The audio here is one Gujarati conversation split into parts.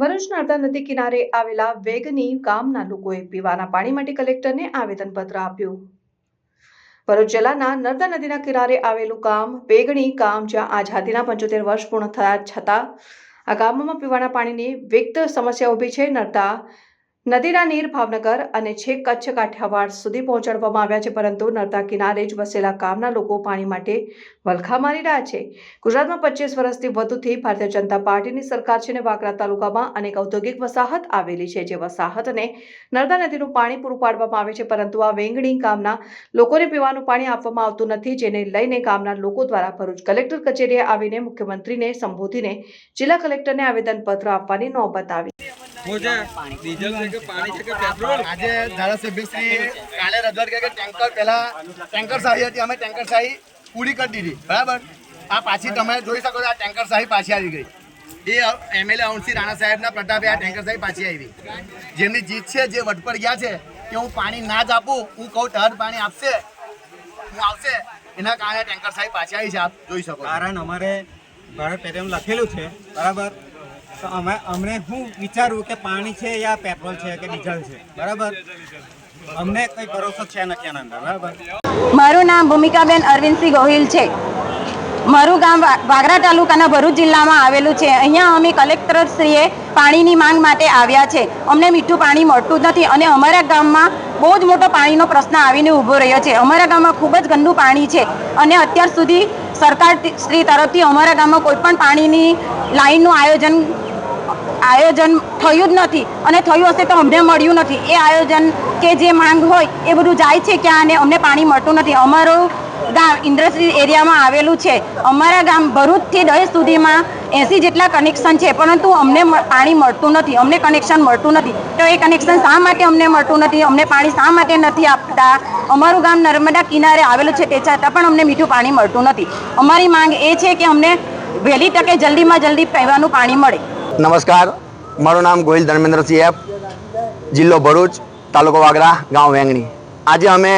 ભરૂચ નર્મદા નદી કિનારે આવેલા વેગની ગામના લોકોએ પીવાના પાણી માટે કલેક્ટરને આવેદનપત્ર આપ્યું. ભરૂચ જિલ્લાના નર્મદા નદીના કિનારે આવેલું ગામ વેગણી ગામ, જ્યાં આઝાદીના પંચોતેર વર્ષ પૂર્ણ થયા છતાં આ ગામમાં પીવાના પાણીની વિકટ સમસ્યા ઊભી છે. નર્મદા નદીના નીર ભાવનગર અને છેક કચ્છ કાઠિયાવાડ સુધી પહોંચાડવામાં આવ્યા છે, પરંતુ નર્મદા કિનારે જ વસેલા ગામના લોકો પાણી માટે વલખા મારી રહ્યા છે. ગુજરાતમાં પચીસ વર્ષથી વધુથી ભારતીય જનતા પાર્ટીની સરકાર છે અને વાગરા તાલુકામાં અનેક ઔદ્યોગિક વસાહત આવેલી છે. જે વસાહતને નર્મદા નદીનું પાણી પૂરું પાડવામાં આવે છે, પરંતુ આ વેંગણી ગામના લોકોને પીવાનું પાણી આપવામાં આવતું નથી, જેને લઈને ગામના લોકો દ્વારા ભરૂચ કલેક્ટર કચેરીએ આવીને મુખ્યમંત્રીને સંબોધીને જિલ્લા કલેક્ટરને આવેદનપત્ર આપવાની નોબત આવી હું છે. ડીઝલ છે કે પાણી છે કે પેટ્રોલ આજે ધારાસભ્યશ્રી કાલે રજૂઆત કરી કે ટેન્કર પહેલા ટેન્કર શાહી હતી અમે ટેન્કર શાહી પૂરી કરી દીધી. બરાબર? આ પાછી તમે જોઈ શકો છો આ ટેન્કર શાહી પાછી આવી ગઈ. એ એમએલએ અરુણસિંહ રાણા સાહેબના પ્રતાપે આ ટેન્કર શાહી પાછી આવી. જેમની જીત છે જે વટ પર ગયા છે કે હું પાણી ના જ આપું હું કહું તરત પાણી આપશે હું આવશે એના કારણે ટેન્કર શાહી પાછી આવી છે આપ જોઈ શકો કારણ અમારે ભારત પેટ્રોલ લખેલું છે બરાબર? તો અમે અમને હું વિચારું કે પાણી છે યા પેટ્રોલ છે કે ડીઝલ છે? બરાબર? અમને કંઈ ભરોસો છે નથી અંદર, બરાબર? મારું નામ ભૂમિકાબેન અરવિંદસિંહ ગોહિલ છે. મારું ગામ વાગરા તાલુકાના ભરૂચ જિલ્લામાં આવેલું છે. અહીંયા અમે કલેક્ટરશ્રીએ પાણીની માંગ માટે આવ્યા છે. અમને મીઠું પાણી મળતું જ નથી અને અમારા ગામમાં બહુ જ મોટો પાણીનો પ્રશ્ન આવીને ઊભો રહ્યો છે. અમારા ગામમાં ખૂબ જ ગંદુ પાણી છે અને અત્યાર સુધી સરકાર શ્રી તરફથી અમારા ગામમાં કોઈ પણ પાણીની લાઈનનું આયોજન આયોજન થયું જ નથી અને થયું હશે તો અમને મળ્યું નથી. એ આયોજન કે જે માંગ હોય એ બધું જાય છે ક્યાં અને અમને પાણી મળતું નથી. અમારું ગામ ઇન્ડસ્ટ્રી એરિયામાં આવેલું છે. અમારા ગામ ભરૂચથી દહેજ સુધીમાં એંસી જેટલા કનેક્શન છે, પરંતુ અમને પાણી મળતું નથી. અમને કનેક્શન મળતું નથી. તો એ કનેક્શન શા માટે અમને મળતું નથી? અમને પાણી શા માટે નથી આપતા? અમારું ગામ નર્મદા કિનારે આવેલું છે તે છતાં પણ અમને મીઠું પાણી મળતું નથી. અમારી માંગ એ છે કે અમને વહેલી તકે જલ્દીમાં જલ્દી પીવાનું પાણી મળે. નમસ્કાર. મારું નામ ગોહિલ ધર્મેન્દ્રસિંહ એફ. જિલ્લો ભરૂચ, તાલુકો વાગરા, ગાંવ વેંગણી. આજે અમે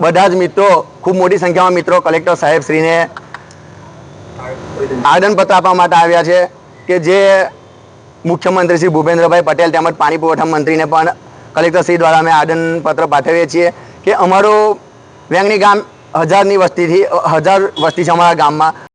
બધા જ મિત્રો, ખૂબ મોટી સંખ્યામાં મિત્રો કલેક્ટર સાહેબ શ્રીને આદનપત્ર આપવા માટે આવ્યા છે કે જે મુખ્યમંત્રી શ્રી ભૂપેન્દ્રભાઈ પટેલ તેમજ પાણી પુરવઠા મંત્રીને પણ કલેક્ટર શ્રી દ્વારા અમે આદનપત્ર પાઠવીએ છીએ કે અમારું વેંગણી ગામ હજારની વસ્તીથી, હજાર વસ્તી છે અમારા ગામમાં.